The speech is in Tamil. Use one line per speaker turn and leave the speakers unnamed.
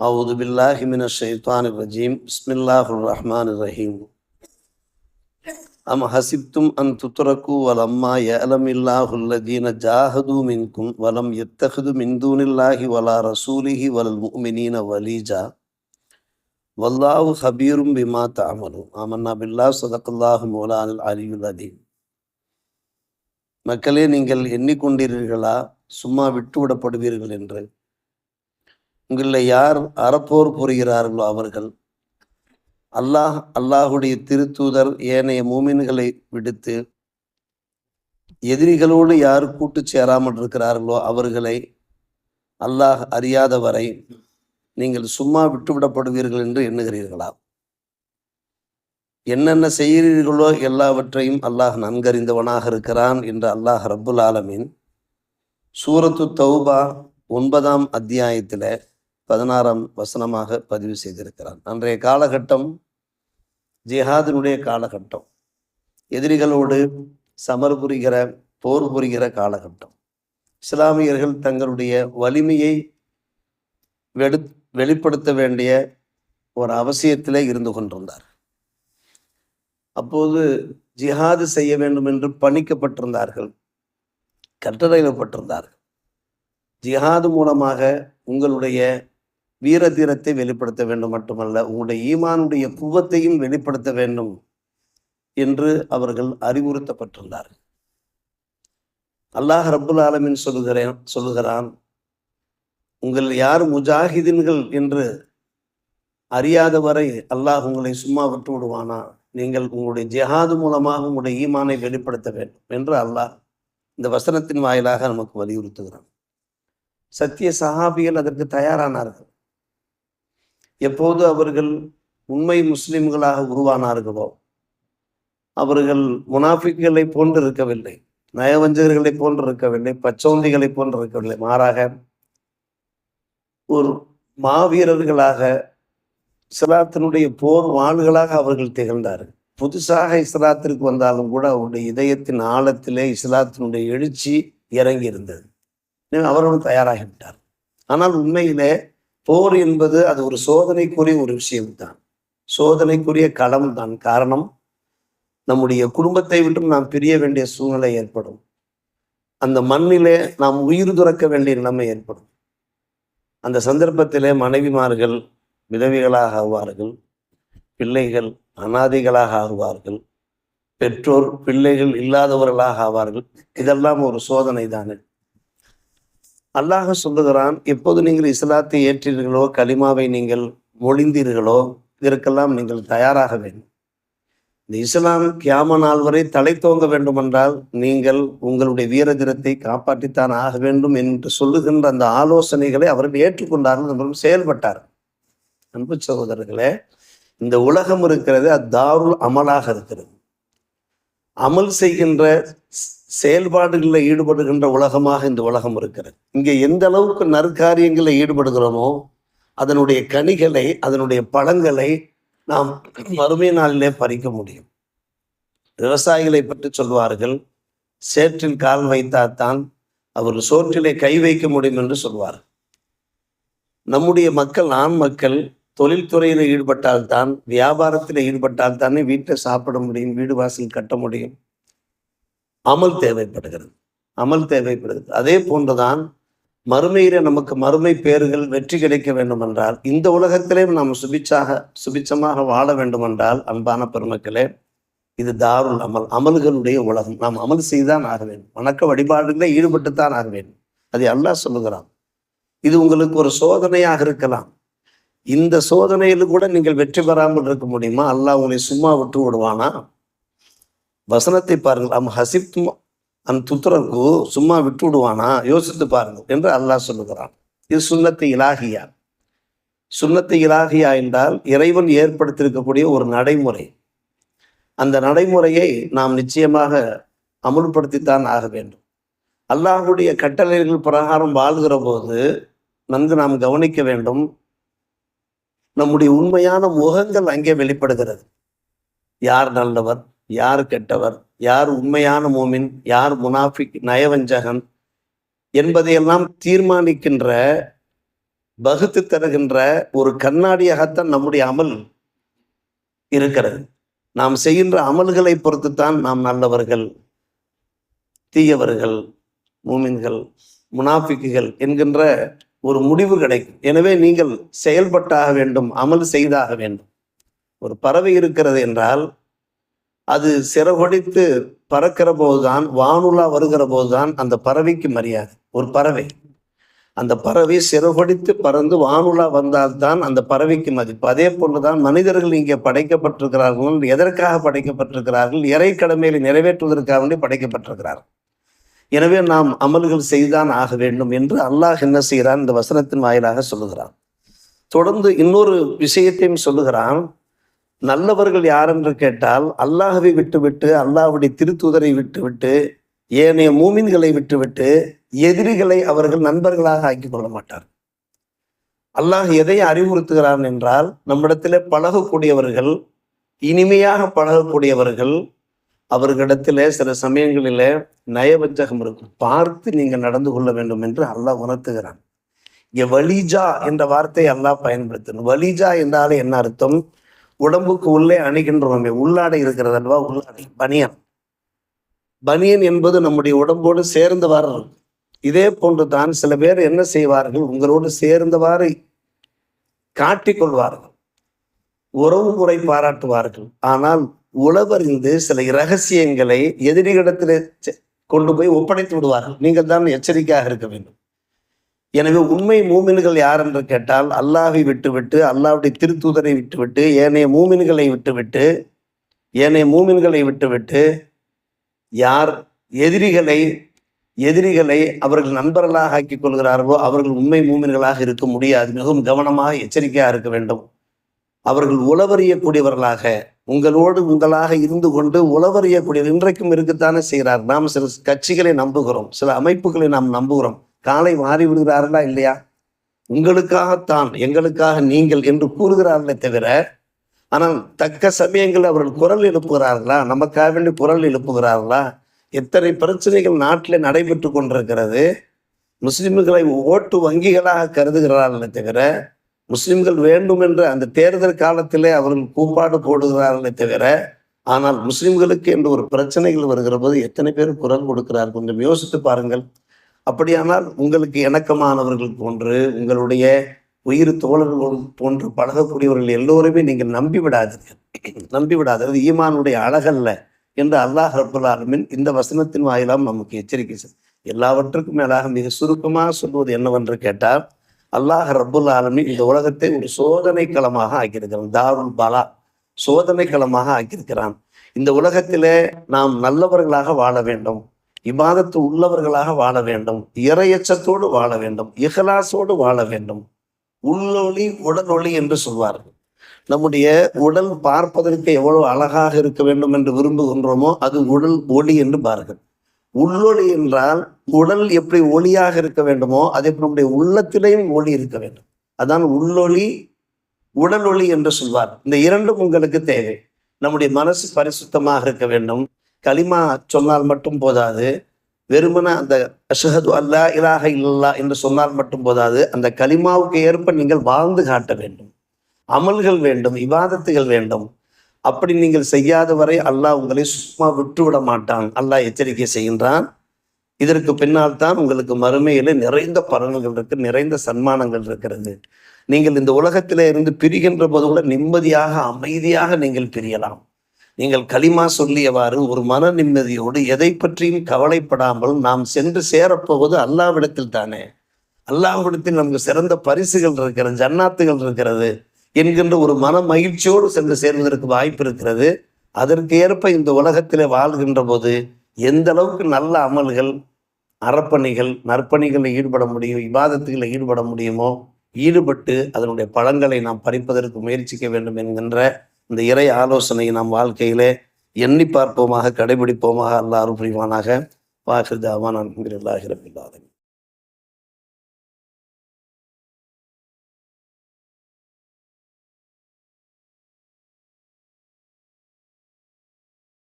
أعوذ بالله من الشيطان الرجيم بسم الله الرحمن الرحيم أم حسبتم أن تتركوا ولما يعلم الله الذين جاهدوا منكم ولم يتخذوا من دون الله ولا رسوله ولا المؤمنين وليجا والله خبير بما تعملون آمنا بالله صدق الله مولانا العلي العظيم மக்களே நீங்கள் எண்ணிக்கொண்டீர்களா சும்மா விட்டு விடப்படுவீர்கள் என்று உங்களில் யார் அறப்போர் புரிகிறார்களோ அவர்கள் அல்லாஹ் அல்லாஹுடைய திருத்தூதர் ஏனைய மூமின்களை விடுத்து எதிரிகளோடு யார் கூட்டு சேராமல் இருக்கிறார்களோ அவர்களை அல்லாஹ் அறியாதவரை நீங்கள் சும்மா விட்டுவிடப்படுவீர்கள் என்று எண்ணுகிறீர்களா? என்னென்ன செய்கிறீர்களோ எல்லாவற்றையும் அல்லாஹ் நன்கறிந்தவனாக இருக்கிறான் என்று அல்லாஹ் ரப்புல் ஆலமின் சூரத்து தௌபா ஒன்பதாம் அத்தியாயத்தில் பதினாறாம் வசனமாக பதிவு செய்திருக்கிறான் அன்றைய காலகட்டம் ஜிஹாதினுடைய காலகட்டம். எதிரிகளோடு சமர் புரிகிற போர் புரிகிற காலகட்டம். இஸ்லாமியர்கள் தங்களுடைய வலிமையை வெடு வெளிப்படுத்த வேண்டிய ஒரு அவசியத்திலே இருந்து கொண்டிருந்தார். அப்போது ஜிஹாது செய்ய வேண்டும் என்று பணிக்கப்பட்டிருந்தார்கள். கட்டளையிடப்பட்டிருந்தார்கள். ஜிஹாது மூலமாக உங்களுடைய வீர தீரத்தை வெளிப்படுத்த வேண்டும் மட்டுமல்ல உங்களுடைய ஈமானுடைய குவத்தையும் வெளிப்படுத்த வேண்டும் என்று அவர்கள் அறிவுறுத்தப்பட்டிருந்தார்கள். அல்லாஹ் ரபுல் ஆலமின் சொல்லுகிறேன் சொல்லுகிறான் உங்கள் யார் முஜாஹிதின்கள் என்று அறியாத வரை அல்லாஹ் உங்களை சும்மா விட்டு விடுவானா? நீங்கள் உங்களுடைய ஜிஹாது மூலமாக உங்களுடைய ஈமானை வெளிப்படுத்த வேண்டும் என்று அல்லாஹ் இந்த வசனத்தின் வாயிலாக நமக்கு வலியுறுத்துகிறான். சத்திய சஹாபிகள் அதற்கு தயாரானார்கள். எப்போது அவர்கள் உண்மை முஸ்லிம்களாக உருவானார்களோ அவர்கள் முனாஃபிக்களை போன்று இருக்கவில்லை நயவஞ்சகர்களை போன்று இருக்கவில்லை பச்சோந்திகளை போன்று இருக்கவில்லை மாறாக ஒரு மாவீரர்களாக இஸ்லாத்தினுடைய போர் வாள்களாக அவர்கள் திகழ்ந்தார்கள். புதுசாக இஸ்லாத்திற்கு வந்தாலும் கூட அவருடைய இதயத்தின் ஆழத்திலே இஸ்லாத்தினுடைய எழுச்சி இறங்கி இருந்தது அவர்களும் தயாராகிவிட்டார் ஆனால் உண்மையிலே போர் என்பது அது ஒரு சோதனைக்குரிய ஒரு விஷயம்தான். சோதனைக்குரிய களம் தான் காரணம் நம்முடைய குடும்பத்தை விட்டும் நாம் பிரிய வேண்டிய சூழ்நிலை ஏற்படும். அந்த மண்ணிலே நாம் உயிர் துறக்க வேண்டிய நிலைமை ஏற்படும். அந்த சந்தர்ப்பத்திலே மனைவிமார்கள் விதவிகளாக ஆவார்கள் பிள்ளைகள் அனாதைகளாக ஆகுவார்கள் பெற்றோர் பிள்ளைகள் இல்லாதவர்களாக ஆவார்கள். இதெல்லாம் ஒரு சோதனை தானே அல்லாஹ் சொல்லுகிறான் எப்போது நீங்கள் இஸ்லாத்தை ஏற்றீர்களோ கலிமாவை நீங்கள் மொழிந்தீர்களோ இதற்கெல்லாம் நீங்கள் தயாராக வேண்டும். இந்த இஸ்லாம் கியாம நாள் வரை தலை தோங்க வேண்டுமென்றால் நீங்கள் உங்களுடைய வீர தினத்தை காப்பாற்றித்தான் ஆக வேண்டும் என்று சொல்லுகின்ற அந்த ஆலோசனைகளை அவர்கள் ஏற்றுக்கொண்டார்கள் நம்மளும் செயல்பட்டார் அன்பு சகோதரர்களே இந்த உலகம் இருக்கிறது அது அமலாக இருக்கிறது. அமல் செய்கின்ற செயல்பாடுகளில் ஈடுபடுகின்ற உலகமாக இந்த உலகம் இருக்கிறது. இங்கே எந்த அளவுக்கு நற்காரியங்களில் ஈடுபடுகிறோமோ அதனுடைய கனிகளை அதனுடைய பழங்களை நாம் மறுமை நாளிலே பறிக்க முடியும். விவசாயிகளை பற்றி சொல்வார்கள் சேற்றில் கால் வைத்தால்தான் அவர் சோற்றிலே கை வைக்க முடியும் என்று சொல்வார் நம்முடைய மக்கள் ஆண் மக்கள் தொழில்துறையில் ஈடுபட்டால்தான் வியாபாரத்தில் ஈடுபட்டால் தானே வீட்டை சாப்பிட முடியும் வீடு வாசல் கட்ட முடியும். அமல் தேவைப்படுகிறது. அமல் தேவைப்படுகிறது. அதே போன்றுதான் மறுமையில நமக்கு மறுமை பேறுகள் வெற்றி கிடைக்க வேண்டும் என்றால் இந்த உலகத்திலே நாம் சுபிச்சாக சுபிச்சமாக வாழ வேண்டும் என்றால் அன்பான பெருமக்களே இது தாருள் அமல் அமல்களுடைய உலகம். நாம் அமல் செய்தான் ஆக வேண்டும். வணக்க வழிபாடுகளில் ஈடுபட்டுத்தான் ஆக வேண்டும். அதை அல்லாஹ் சொல்லுகிறான். இது உங்களுக்கு ஒரு சோதனையாக இருக்கலாம். இந்த சோதனையில் கூட நீங்கள் வெற்றி பெறாமல் இருக்க முடியுமா? அல்லாஹ் உங்களை சும்மா விட்டு விடுவானா? வசனத்தை பாருங்கள். அம் ஹசிப் அந் துத்துரக்கு சும்மா விட்டு விடுவானா யோசித்து பாருங்கள் என்று அல்லாஹ் சொல்லுகிறான். இது சுண்ணத்தை இலாகியா சுண்ணத்தை இலாகியா என்றால் இறைவன் ஏற்படுத்தியிருக்கக்கூடிய ஒரு நடைமுறை. அந்த நடைமுறையை நாம் நிச்சயமாக அமுல்படுத்தித்தான் ஆக வேண்டும். அல்லாஹுடைய கட்டளைகள் பிரகாரம் வாழ்கிற போது நன்கு நாம் கவனிக்க வேண்டும். நம்முடைய உண்மையான முகங்கள் அங்கே வெளிப்படுகிறது. யார் நல்லவர்? யார் கெட்டவர் யார் உண்மையான மோமின் யார் முனாஃபிக் நயவஞ்சகன் என்பதையெல்லாம் தீர்மானிக்கின்ற வகுத்து தருகின்ற ஒரு கண்ணாடியாகத்தான் நம்முடைய அமல் இருக்கிறது. நாம் செய்கின்ற அமல்களை பொறுத்துத்தான் நாம் நல்லவர்கள் தீயவர்கள் மூமின்கள் முனாஃபிக்குகள் என்கின்ற ஒரு முடிவு கிடைக்கும். எனவே நீங்கள் செயல்பட்டாக வேண்டும் அமல் செய்தாக வேண்டும். ஒரு பறவை இருக்கிறது என்றால் அது சிறகொடித்து பறக்கிற போதுதான் வானுலா வருகிற போதுதான் அந்த பறவைக்கு மரியாதை. ஒரு பறவை. அந்த பறவை சிறகொடித்து பறந்து வானுலா வந்தால்தான் அந்த பறவைக்கு மதிப்பு. அதே போன்றுதான் மனிதர்கள் இங்கே படைக்கப்பட்டிருக்கிறார்கள் எதற்காக படைக்கப்பட்டிருக்கிறார்கள் இறை கடமைகளை நிறைவேற்றுவதற்காக வேண்டி படைக்கப்பட்டிருக்கிறார்கள். எனவே நாம் அமல்கள் செய்தான் ஆக வேண்டும் என்று அல்லாஹ் என்ன செய்கிறான்? இந்த வசனத்தின் வாயிலாக சொல்லுகிறான். தொடர்ந்து இன்னொரு விஷயத்தையும் சொல்லுகிறான். நல்லவர்கள் யார் என்று கேட்டால் அல்லாஹவை விட்டுவிட்டு அல்லாஹுடைய திருத்துதரை விட்டுவிட்டு ஏனைய மூமின்களை விட்டுவிட்டு எதிரிகளை அவர்கள் நண்பர்களாக ஆக்கிக் கொள்ள மாட்டார் அல்லாஹ் எதை அறிவுறுத்துகிறான் என்றால் நம்மிடத்தில் பழகக்கூடியவர்கள் இனிமையாக பழகக்கூடியவர்கள் அவர்களிடத்தில் சில சமயங்களில் நயவஞ்சகம் இருக்கும். பார்த்து நீங்கள் நடந்து கொள்ள வேண்டும் என்று அல்லாஹ் உணர்த்துகிறான். இங்கே வலிஜா என்ற வார்த்தை அல்லாஹ் பயன்படுத்தணும் வலிஜா என்றாலே என்ன அர்த்தம்? உடம்புக்கு உள்ளே அணுகின்றோமே உள்ளாடை இருக்கிறது அல்லவா? உள்ளாடை. பனியன். பனியன் என்பது நம்முடைய உடம்போடு சேர்ந்தவாறு இதே போன்று தான் சில பேர் என்ன செய்வார்கள்? உங்களோடு சேர்ந்தவாறு காட்டிக்கொள்வார்கள் உறவு முறை பாராட்டுவார்கள். ஆனால் உளவறிந்து சில இரகசியங்களை எதிரிகிடத்தில் கொண்டு போய் ஒப்படைத்து விடுவார்கள். நீங்கள் தான் எச்சரிக்கையாக இருக்க வேண்டும். எனவே உண்மை மூமின்கள் யார் என்று கேட்டால் அல்லாஹை விட்டுவிட்டு அல்லாவுடைய திருத்தூதரை விட்டுவிட்டு ஏனைய மூமின்களை விட்டுவிட்டு ஏனைய மூமின்களை விட்டுவிட்டு யார் எதிரிகளை எதிரிகளை அவர்கள் நண்பர்களாக ஆக்கிக் கொள்கிறார்களோ அவர்கள் உண்மை மூமின்களாக இருக்க முடியாது. மிகவும் கவனமாக எச்சரிக்கையாக இருக்க வேண்டும். அவர்கள் உளவறியக்கூடியவர்களாக உங்களோடு உங்களாக இருந்து கொண்டு உளவறியக்கூடியவர் இன்றைக்கும் இருக்கத்தானே செய்கிறார். நாம் சில கட்சிகளை நம்புகிறோம் சில அமைப்புகளை நாம் நம்புகிறோம். காலை மாறி விடுகிறார்களா இல்லையா? உங்களுக்காகத்தான் எங்களுக்காக நீங்கள் என்று கூறுகிறார்களே தவிர ஆனால் தக்க சமயங்கள் அவர்கள் குரல் எழுப்புகிறார்களா? நமக்காக வேண்டி குரல் எழுப்புகிறார்களா? எத்தனை பிரச்சனைகள் நாட்டில் நடைபெற்று கொண்டிருக்கிறது. முஸ்லிம்களை ஓட்டு வங்கிகளாக கருதுகிறார்களே தவிர முஸ்லிம்கள் வேண்டும் என்று அந்த தேர்தல் காலத்திலே அவர்கள் கூப்பாடு போடுகிறார்களே தவிர ஆனால் முஸ்லிம்களுக்கு என்று ஒரு பிரச்சனைகள் வருகிற போது எத்தனை பேர் குரல் கொடுக்கிறார்கள் கொஞ்சம் யோசித்து பாருங்கள். அப்படியானால் உங்களுக்கு இணக்கமானவர்கள் போன்று உங்களுடைய உயிர் தோழர்கள் போன்று பழகக்கூடியவர்கள் எல்லோருமே நீங்கள் நம்பி விடாதீர்கள். நம்பி விடாதது ஈமானுடைய அழகல்ல என்று அல்லாஹ் ரபுல்லாலுமின் இந்த வசனத்தின் வாயிலாம் நமக்கு எச்சரிக்கை எல்லாவற்றுக்கும் மேலாக மிக சுருக்கமாக சொல்வது என்னவென்று கேட்டால் அல்லாஹ் ரபுல் ஆலமி இந்த உலகத்தை ஒரு சோதனை களமாக ஆக்கியிருக்கிறான். தாருல் பாலா. சோதனை களமாக ஆக்கியிருக்கிறான். இந்த உலகத்திலே நாம் நல்லவர்களாக வாழ வேண்டும். இபாதத்து உள்ளவர்களாக வாழ வேண்டும். இறையச்சத்தோடு வாழ வேண்டும். இகலாசோடு வாழ வேண்டும். உள்ளொளி உடல் என்று சொல்வார்கள். நம்முடைய உடல் பார்ப்பதற்கு எவ்வளவு அழகாக இருக்க வேண்டும் என்று விரும்புகின்றோமோ அது உடல் ஒளி என்று பாருங்கள் உள்ளொளி என்றால் உடல் எப்படி ஒளியாக இருக்க வேண்டுமோ அதே நம்முடைய உள்ளத்திலேயும் ஒளி இருக்க வேண்டும். அதான் உள்ளொளி உடல் ஒளி என்று சொல்வார். இந்த இரண்டும் உங்களுக்கு தேவை. நம்முடைய மனசு பரிசுத்தமாக இருக்க வேண்டும். களிமா சொன்னால் மட்டும் போதாது. வெறுமன அந்த அஷஹது அல்லா இலாக இல்லா என்று சொன்னால் மட்டும் போதாது. அந்த களிமாவுக்கு ஏற்ப நீங்கள் வாழ்ந்து காட்ட வேண்டும். அமல்கள் வேண்டும் விவாதத்துகள் வேண்டும். அப்படி நீங்கள் செய்யாத வரை அல்லாஹ் உங்களை சும்மா விட்டுவிட மாட்டான். அல்லாஹ் எச்சரிக்கை செய்கின்றான். இதற்கு பின்னால் தான் உங்களுக்கு மறுமையில நிறைந்த பலன்கள் இருக்கு நிறைந்த சன்மானங்கள் இருக்கிறது. நீங்கள் இந்த உலகத்திலே இருந்து பிரிகின்ற போது கூட நிம்மதியாக அமைதியாக நீங்கள் பிரியலாம். நீங்கள் களிமா சொல்லியவாறு ஒரு மன நிம்மதியோடு எதை பற்றியும் கவலைப்படாமல் நாம் சென்று சேரப்போவது அல்லாவிடத்தில் தானே? அல்லாவிடத்தில் நமக்கு சிறந்த பரிசுகள் இருக்கிறது ஜன்னாத்துகள் இருக்கிறது என்கின்ற ஒரு மன மகிழ்ச்சியோடு சென்று சேர்வதற்கு வாய்ப்பு இருக்கிறது. அதற்கு ஏற்ப இந்த உலகத்தில் வாழ்கின்ற போது எந்த அளவுக்கு நல்ல அமல்கள் அறப்பணிகள் நற்பணிகளில் ஈடுபட முடியும் விவாதத்துகளில் ஈடுபட முடியுமோ ஈடுபட்டு அதனுடைய பழங்களை நாம் பறிப்பதற்கு முயற்சிக்க வேண்டும் என்கின்ற இந்த இறை ஆலோசனையை நாம் வாழ்க்கையிலே எண்ணி பார்ப்போமாக கடைபிடிப்போமாக அல்லாரும் புரிவானாக. வாஹிர் தாவான் அன்பில்லாஹிரபில்லாதன்